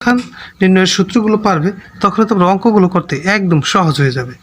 খান নির্ণয়ের সূত্রগুলো পারবে তখন তোমরা অঙ্কগুলো করতে একদম সহজ হয়ে যাবে।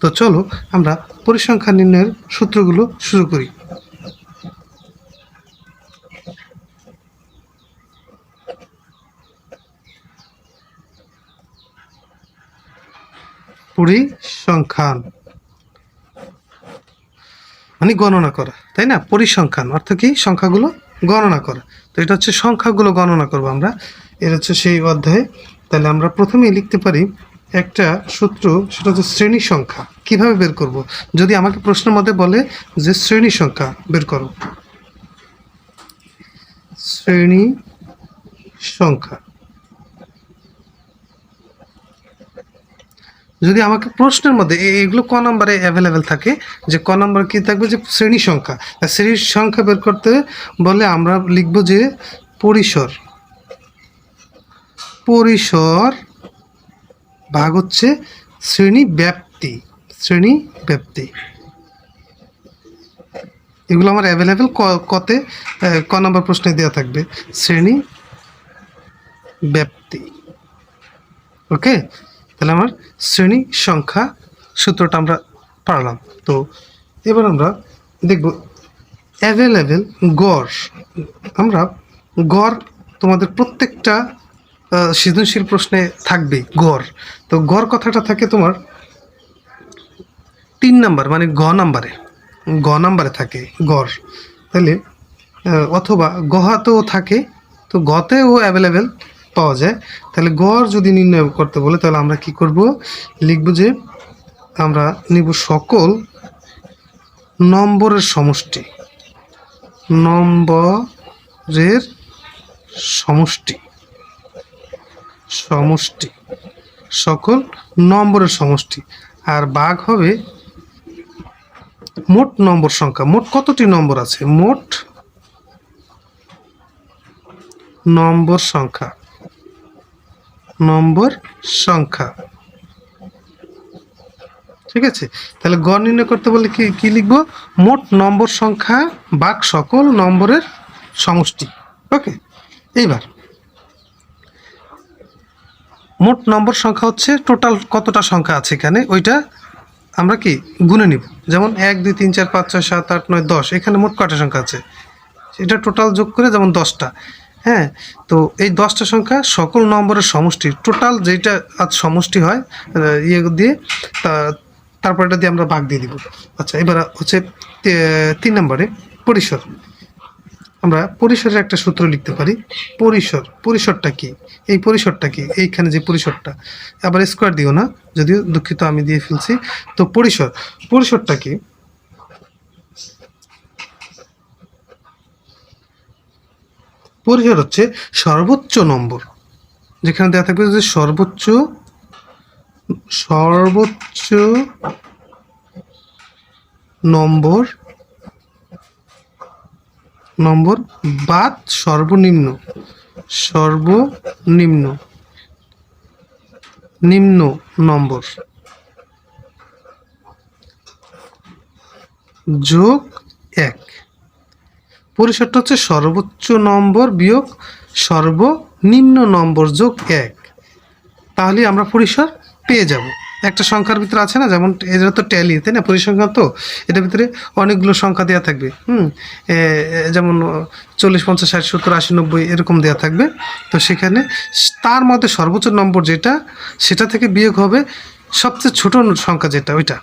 তো চলো আমরা পরিসংখ্যান নির্ণয়ের সূত্রগুলো শুরু করি। পরিসংখ্যান। মানে গণনা করা, তাই না? পরিসংখ্যান, অর্থ কি? সংখ্যাগুলো গণনা করা। তো এটা হচ্ছে সংখ্যাগুলো গণনা করব আমরা। এটা হচ্ছে সেই অধ্যায়ে। তাহলে আমরা প্রথমেই লিখতে পারি একটা সূত্র, সেটা হচ্ছে শ্রেণি সংখ্যা। কীভাবে বের করব? যদি আমাকে প্রশ্নের মধ্যে বলে যে শ্রেণি সংখ্যা, বের করো। শ্রেণি সংখ্যা। যদি আমাকে প্রশ্নের মধ্যে এগুলো ক নম্বরে অ্যাভেলেবেল থাকে? যে ক নম্বর কি থাকবে? যে শ্রেণি সংখ্যা। শ্রেণির সংখ্যা বের করতে বলে আমরা লিখব যে পরিসর। পরিসর ভাগ হচ্ছে শ্রেণি ব্যাপ্তি শ্রেণি ব্যাপ্তি। এগুলো আমার অ্যাভেলেবেল কতে ক নম্বর প্রশ্নে দেওয়া থাকবে, শ্রেণি ব্যাপ্তি। ওকে? তাহলে আমার শ্রেণি সংখ্যা সূত্রটা আমরা পারলাম। তো এবার আমরা দেখব অ্যাভেলেবেল গড়। আমরা গড় তোমাদের প্রত্যেকটা সৃজনশীল প্রশ্নে থাকবে গড়। তো গড় কথাটা থাকে তোমার তিন নাম্বার মানে গ নাম্বারে। গ নাম্বারে থাকে গড়। তাহলে অথবা গহাতেও থাকে, তো গতেও অ্যাভেলেবেল পাওয়া যায়। তাহলে গড় যদি নির্ণয় করতে বলে, তাহলে আমরা কি করব? লিখব যে আমরা নিব সকল নম্বরের সমষ্টি। নম্বরের সমষ্টি। সমষ্টি। সকল নম্বরের সমষ্টি। আর বাঘ হবে মোট নম্বর সংখ্যা। মোট কতটি নম্বর আছে? মোট নম্বর সংখ্যা। নম্বর সংখ্যা। ঠিক আছে? তাহলে গড় নির্ণয় করতে বলে কি কি লিখব? মোট নম্বর সংখ্যা বাক সকল নম্বরের সমষ্টি। ওকে? এইবার। মোট নম্বর সংখ্যা হচ্ছে টোটাল কতটা সংখ্যা আছে এখানে? ওইটা আমরা কি গুনে নিব? যেমন এক, দুই, তিন, চার, পাঁচ, ছয়, সাত, আট, নয়, দশ। এখানে মোট কটা সংখ্যা আছে? এটা টোটাল যোগ করে যেমন দশটা। হ্যাঁ তো এই দশটা সংখ্যা সকল নম্বরের সমষ্টি। টোটাল যেটা আজ সমষ্টি হয় ইয়ে দিয়ে, তা, তারপর এটা দিয়ে আমরা ভাগ দিয়ে দিব। আচ্ছা এবার হচ্ছে তিন নম্বরে, পরিসর। আমরা পরিসরের একটা সূত্র লিখতে পারি। পরিসর, পরিসরটা কি? এই পরিসরটা কি? এইখানে যে পরিসরটা। আবার স্কোয়ার দিও না, যদিও দুঃখিত আমি দিয়ে ফেলছি। তো পরিসর, পরিসরটা কি? পরিসর হচ্ছে সর্বোচ্চ নম্বর। যেখানে দেওয়া থাকবে যে সর্বোচ্চ সর্বোচ্চ নম্বর নম্বর, বাদ সর্বনিম্ন সর্বনিম্ন, নিম্ন নম্বর। যোগ এক। পরিসরটা হচ্ছে সর্বোচ্চ নম্বর বিয়োগ সর্বনিম্ন নম্বর যোগ এক। তাহলে আমরা পরিসর পেয়ে যাব। একটা সংখ্যার ভিতরে আছে না, যেমন এটা তো ট্যালি তাই না? পরিসংখ্যান তো এটার ভিতরে অনেকগুলো সংখ্যা দেওয়া থাকবে, হুম? যেমন চল্লিশ, পঞ্চাশ, ষাট, সত্তর, আশি, নব্বই, এরকম দেওয়া থাকবে। তো সেখানে তার মধ্যে সর্বোচ্চ নম্বর যেটা, সেটা থেকে বিয়োগ হবে সবচেয়ে ছোট সংখ্যা যেটা, ওইটা।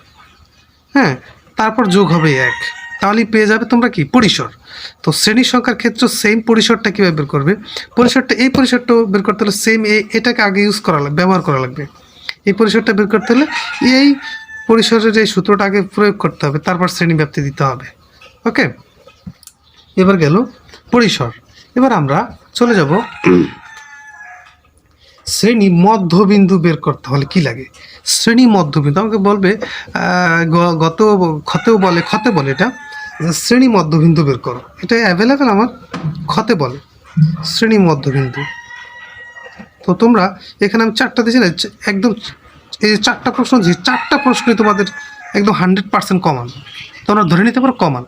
হ্যাঁ তারপর যোগ হবে এক। তাহলেই পেয়ে যাবে তোমরা কি? পরিসর। তো শ্রেণি সংখ্যার ক্ষেত্রে সেম পরিসরটা কীভাবে বের করবে? পরিসরটা, এই পরিসরটা বের করতে হলে সেম এটাকে আগে ইউজ করা লাগবে ব্যবহার করা লাগবে। এই পরিসরটা বের করতে হলে এই পরিসরের এই সূত্রটা আগে প্রয়োগ করতে হবে, তারপর শ্রেণি ব্যাপ্তি দিতে হবে। ওকে? এবার গেল পরিসর। এবার আমরা চলে যাব শ্রেণি মধ্যবিন্দু বের করতে হলে কি লাগে? শ্রেণি মধ্যবিন্দু, আমাকে বলবে গত, ক্ষতেও বলে, ক্ষতে বলে এটা শ্রেণি মধ্যবিন্দু বের করো। এটা অ্যাভেলেবেল আমার ক্ষতে বলে। শ্রেণি মধ্যবিন্দু। তো তোমরা এখানে আমি চারটা দিয়েছি না একদম এই যে চারটা প্রশ্ন যে চারটা প্রশ্নই তোমাদের একদম হান্ড্রেড পার্সেন্ট কমান তোমরা ধরে নিতে পারো কমান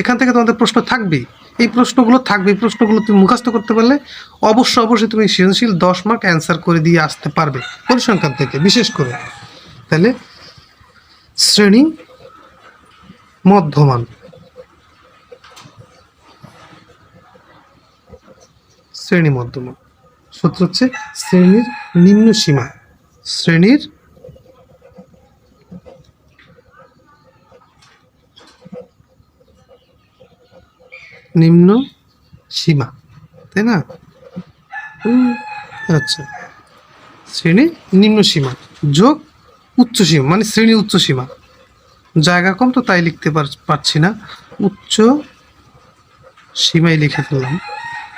এখান থেকে তোমাদের প্রশ্ন থাকবেই। এই প্রশ্নগুলো থাকবে, এই প্রশ্নগুলো তুমি মুখস্থ করতে পারলে অবশ্যই অবশ্যই তুমি সৃজনশীল দশ মার্ক অ্যান্সার করে দিয়ে আসতে পারবে পরিসংখ্যান থেকে, বিশেষ করে। তাহলে, শ্রেণি মধ্যমান। শ্রেণি মধ্যমান। সূত্র হচ্ছে শ্রেণির নিম্ন সীমা। শ্রেণির নিম্ন সীমা, তাই না? আচ্ছা। শ্রেণির নিম্ন সীমা যোগ উচ্চ সীমা মানে শ্রেণি উচ্চ সীমা। জায়গা কম তো তাই লিখতে পার- পারছি না। উচ্চ সীমায় লিখে ফেললাম।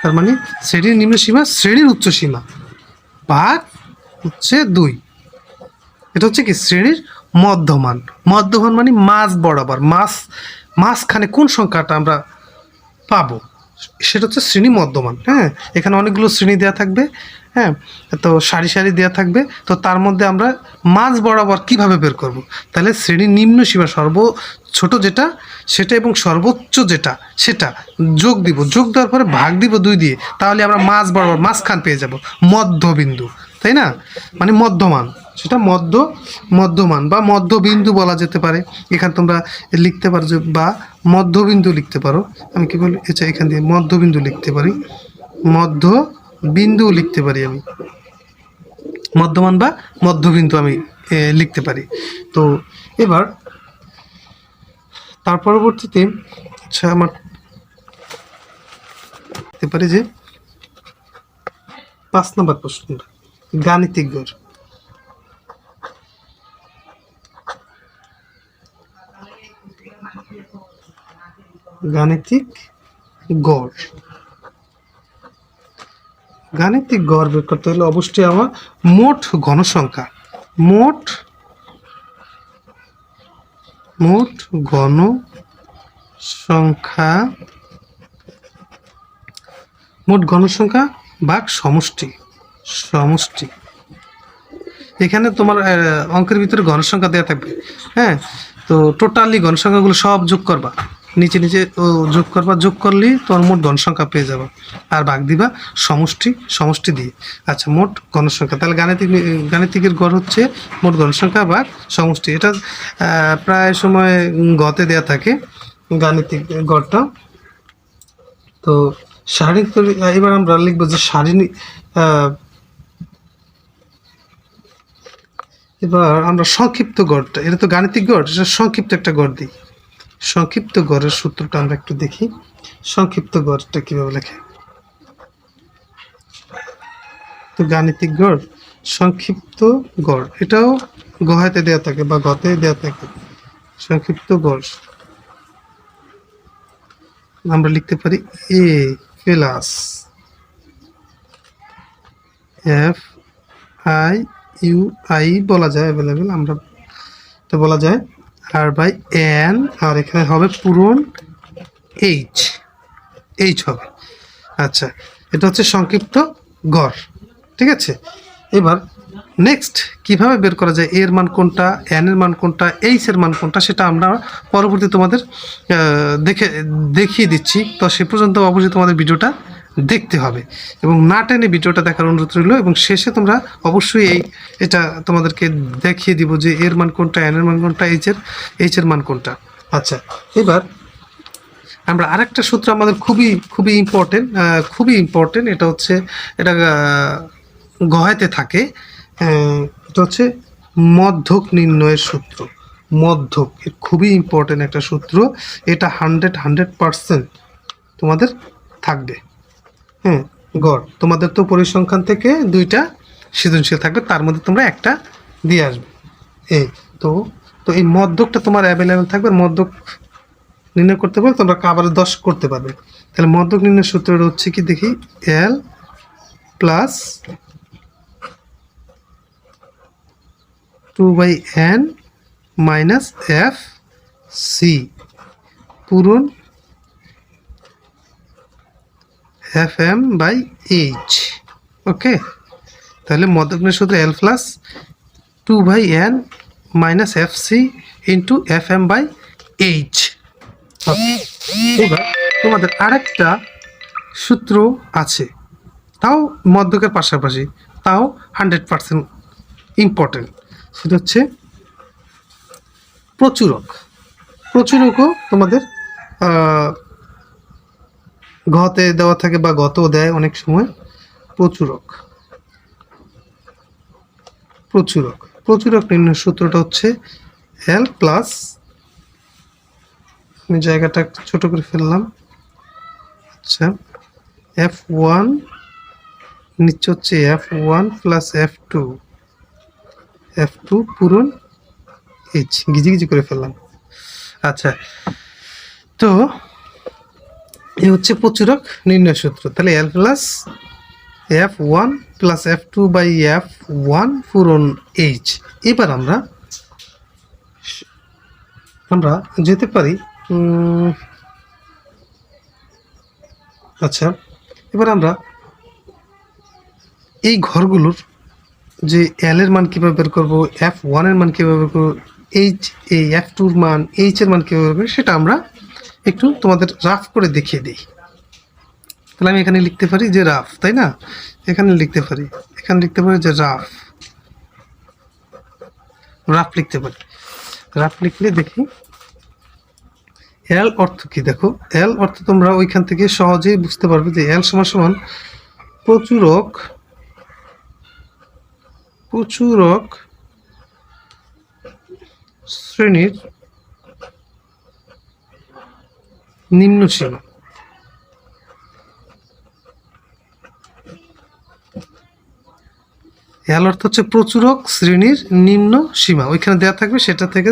তার মানে শ্রেণির নিম্ন সীমা শ্রেণির উচ্চ সীমা ভাগ হচ্ছে দুই। এটা হচ্ছে কি? শ্রেণির মধ্যমান। মধ্যমান মানে মাছ বরাবর মাছ মাঝখানে কোন সংখ্যাটা আমরা পাবো? সেটা হচ্ছে শ্রেণি মধ্যমান হ্যাঁ? এখানে অনেকগুলো শ্রেণি দেওয়া থাকবে। হ্যাঁ তো সারি সারি দেওয়া থাকবে, তো তার মধ্যে আমরা মাঝ বরাবর কীভাবে বের করব? তাহলে শ্রেণির নিম্ন সীমা সর্ব ছোট যেটা, সেটা এবং সর্বোচ্চ যেটা, সেটা যোগ দিব। যোগ দেওয়ার পরে ভাগ দিব দুই দিয়ে, তাহলে আমরা মাঝ বরাবর মাঝখান পেয়ে যাব, মধ্যবিন্দু, তাই না? মানে মধ্যমান, সেটা মধ্য, মধ্যমান বা মধ্যবিন্দু বলা যেতে পারে। এখানে তোমরা লিখতে পারো যে বা মধ্যবিন্দু লিখতে পারো। আমি কি বলি? আচ্ছা এখান দিয়ে মধ্যবিন্দু লিখতে পারি। মধ্য বিন্দু লিখতে পারি আমি। মধ্যমান বা মধ্যবিন্দু আমি লিখতে পারি। তো এবার, তার পরবর্তীতে আচ্ছা আমার লিখতে পারি যে, পাঁচ নম্বর প্রশ্নটা গাণিতিক গড়। গাণিতিক গড়। গাণিতিক গড় বের করতে হলে অবশ্যই আমার মোট ঘনসংখ্যা। মোট মোট ঘন সংখ্যা মোট ঘনসংখ্যা ভাগ সমষ্টি সমষ্টি। এখানে তোমার অঙ্কের ভিতরে ঘনসংখ্যা দেওয়া থাকবে। হ্যাঁ তো টোটালি ঘনসংখ্যাগুলো সব যোগ করবা। নিচে নিচে যোগ করবা যোগ করলেই তোর মোট ঘনসংখ্যা পেয়ে যাবা। আর ভাগ দিবা সমষ্টি সমষ্টি দিয়ে। আচ্ছা মোট গণসংখ্যা তাহলে গাণিতিক, গাণিতিকের গড় হচ্ছে মোট ঘনসংখ্যা ভাগ সমষ্টি। এটা প্রায় সময় গতে দেওয়া থাকে গাণিতিক গড়টা। তো শারীরিক এবার আমরা লিখব যে শারীরিক এবার আমরা সংক্ষিপ্ত গড়টা। এটা তো গাণিতিক গড়, এটা সংক্ষিপ্ত একটা গড় দিই। সংক্ষিপ্ত গড়ের সূত্রটা আমরা একটু দেখি। সংক্ষিপ্ত গড়টা কীভাবে লেখে? তো গাণিতিক গড়, সংক্ষিপ্ত গড়, এটাও গহাতে দেওয়া থাকে বা গতে দেওয়া থাকে। সংক্ষিপ্ত গড়, আমরা লিখতে পারি A plus F I U I বলা যায় অ্যাভেলেবেল আমরা বলা যায় আর বাই এন আর এখানে হবে পূরণ এইচ এইচ হবে। আচ্ছা এটা হচ্ছে সংক্ষিপ্ত গড়, ঠিক আছে? এবার নেক্সট কীভাবে বের করা যায়? এর মান কোনটা? এন এর মান কোনটা? এইচ এর মান কোনটা? সেটা আমরা পরবর্তী তোমাদের দেখে, দেখিয়ে দিচ্ছি। তো সে পর্যন্ত অবশ্যই তোমাদের ভিডিওটা দেখতে হবে। এবং না টেনে ভিডিওটা দেখার অনুরোধ রইল এবং শেষে তোমরা অবশ্যই এই এটা তোমাদেরকে দেখিয়ে দিব যে এর মান কোনটা এন এর মান কোনটা এইচের এইচের মান কোনটা। আচ্ছা এবার আমরা আরেকটা সূত্র আমাদের খুবই খুবই ইম্পর্টেন্ট খুবই ইম্পর্টেন্ট এটা হচ্ছে এটা আহ, গহাইতে থাকে। এটা হচ্ছে মধ্যক নির্ণয়ের সূত্র। মধ্যক খুবই ইম্পর্টেন্ট একটা সূত্র। এটা হান্ড্রেড হান্ড্রেড পারসেন্ট তোমাদের থাকবে। হ্যাঁ গড়। তোমাদের তো পরিসংখ্যান থেকে দুইটা সৃজনশীল থাকবে, তার মধ্যে তোমরা একটা দিয়ে আসবে। এই, তো তো এই মদ্যকটা তোমার অ্যাভেলেবেল থাকবে মদ্যক নির্ণয় করতে পারবে, তোমরা আবার দশ করতে পারবে। তাহলে মদ্যক নির্ণয় সূত্রটা হচ্ছে কি, দেখি L plus two by N minus F C পূরণ F M by H okay তাহলে মধ্যগ্নের সূত্র L plus two by N minus F C into F M by H এবার তোমাদের আরেকটা সূত্র আছে। তাও মধ্যকের পাশাপাশি, তাও হান্ড্রেড পার্সেন্ট ইম্পর্টেন্ট সেটা হচ্ছে প্রচুরক। প্রচুরকও তোমাদের ঘতে দেওয়া থাকে বা গতেও দেয় অনেক সময়, প্রচুরক। প্রচুরক। প্রচুরক নির্ণয় সূত্রটা হচ্ছে এল প্লাস আমি জায়গাটা ছোট করে ফেললাম। আচ্ছা এফ ওয়ান নিচে হচ্ছে F one plus F two F two পূরণ এইচ গিজি গিজি করে ফেললাম। আচ্ছা তো এ হচ্ছে প্রচুরক নির্ণয় সূত্র। তাহলে L plus F one plus F two by F one পূরণ এইচ এবার আমরা আমরা যেতে পারি আচ্ছা এবার আমরা এই ঘরগুলোর যে এল এর মান কীভাবে বের করব এফ ওয়ানের মান কীভাবে বের করব এইচ এই এফ টুর মান এইচ এর মান কীভাবে বের করব, সেটা আমরা একটু তোমাদের রাফ করে দেখিয়ে দিই। তাহলে আমি এখানে লিখতে পারি যে রাফ, তাই না? এখানে লিখতে পারি, এখানে লিখতে পারি যে রাফ। রাফ লিখতে পারি। রাফ লিখলে দেখি এল অর্থ কি? দেখো এল অর্থ তোমরা ওইখান থেকে সহজেই বুঝতে পারবে যে এল সমান সমান প্রচুরক প্রচুরক শ্রেণির নিম্ন সীমা এল অর্থ হচ্ছে প্রচুরক শ্রেণির নিম্ন সীমা। ওইখানে দেওয়া থাকবে সেটা থেকে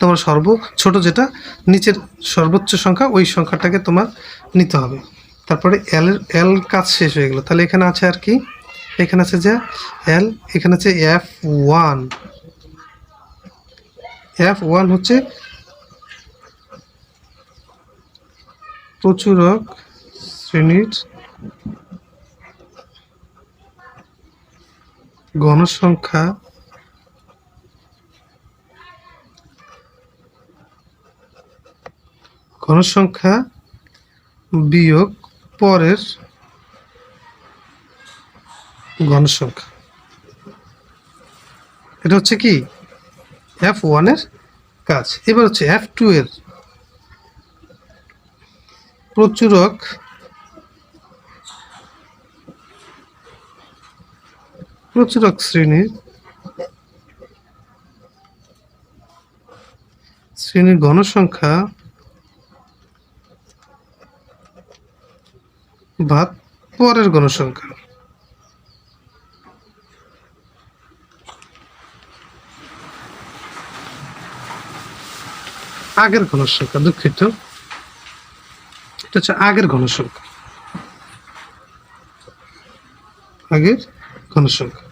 তোমার সর্ব, ছোট যেটা, নিচের সর্বোচ্চ সংখ্যা, ওই সংখ্যাটাকে তোমার নিতে হবে। তারপরে এল এল কাজ শেষ হয়ে গেল। তাহলে এখানে আছে আর কি? এখানে আছে যে এল এখানে আছে এফ ওয়ান এফ ওয়ান হচ্ছে প্রচুরক শ্রেণির গণসংখ্যা গণসংখ্যা বিয়োগ পরের গণসংখ্যা। এটা হচ্ছে কি? এফ ওয়ানের কাজ। এবার হচ্ছে এফ টু এর প্রচুরক। প্রচুরক শ্রেণির। শ্রেণির গণসংখ্যা ভাগ পরের গণসংখ্যা আগের গণসংখ্যা দুঃখিত। এটা হচ্ছে আগের গণসংখ্যা আগের গণসংখ্যা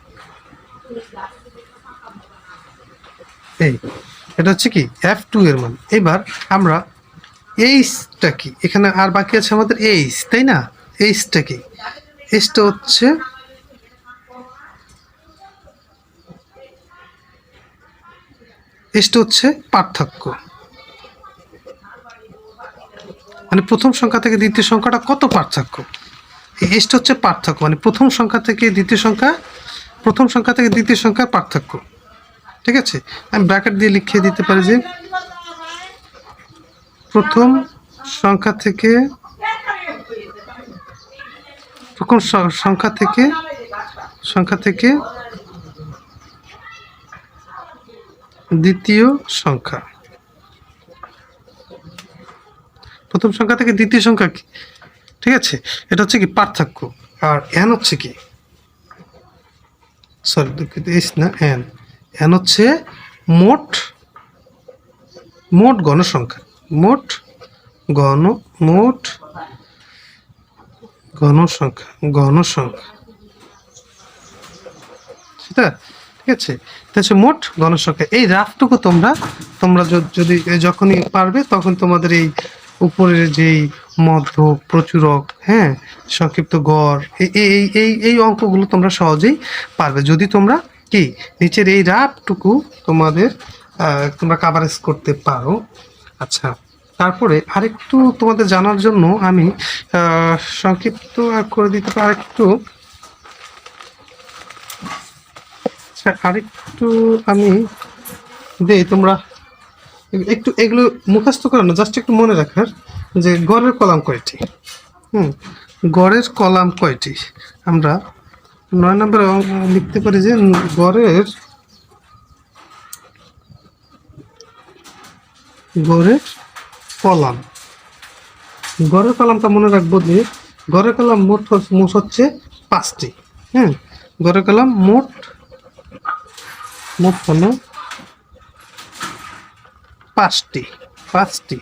এই, এটা হচ্ছে কি? এফ টু এর মান। এবার আমরা এইচটা কি? এখানে আর বাকি আছে আমাদের এইচ তাই না? এইচটা কি? এইচটা হচ্ছে এইচটা হচ্ছে পার্থক্য। মানে প্রথম সংখ্যা থেকে দ্বিতীয় সংখ্যাটা কত পার্থক্য? এইচটা হচ্ছে পার্থক্য মানে প্রথম সংখ্যা থেকে দ্বিতীয় সংখ্যা, প্রথম সংখ্যা থেকে দ্বিতীয় সংখ্যার পার্থক্য। ঠিক আছে? আমি ব্র্যাকেট দিয়ে লিখিয়ে দিতে পারি যে প্রথম সংখ্যা থেকে, প্রথম সংখ্যা থেকে সংখ্যা থেকে দ্বিতীয় সংখ্যা। প্রথম সংখ্যা থেকে দ্বিতীয় সংখ্যা কি? ঠিক আছে? এটা হচ্ছে কি পার্থক্য। আর এন হচ্ছে কি? সরি দুঃখিত এস না এন এন হচ্ছে মোট মোট গণসংখ্যা। মোট গণ, মোট গণসংখ্যা গণসংখ্যা। সেটা ঠিক আছে? মোট গণসংখ্যা। এই রাফটুকু তোমরা তোমরা যদি, যখনই পারবে, তখন তোমাদের এই উপরের যেই মধ্য প্রচুরক হ্যাঁ সংক্ষিপ্ত গড় এই এই এই অঙ্কগুলো তোমরা সহজেই পারবে। যদি তোমরা কি নিচের এই রাফটুকু তোমাদের তোমরা কাভারেজ করতে পারো। আচ্ছা তারপরে আরেকটু তোমাদের জানার জন্য আমি সংক্ষিপ্ত করে দিতে পারি আরেকটু। আচ্ছা, আরেকটু আমি দেই তোমরা। একটু, এগুলো মুখস্থ করে না জাস্ট একটু মনে রাখার যে গড়ের কলাম কয়টি? হুম, গড়ের কলাম কয়টি? আমরা নয় নম্বরে লিখতে পারি যে গড়ের গড়ের কলাম। গড়ের কলামটা মনে রাখব যে গড়ের কলাম মোট মোট হচ্ছে পাঁচটি। হ্যাঁ গড়ের কলাম মোট মোট হলো পাঁচটি পাঁচটি।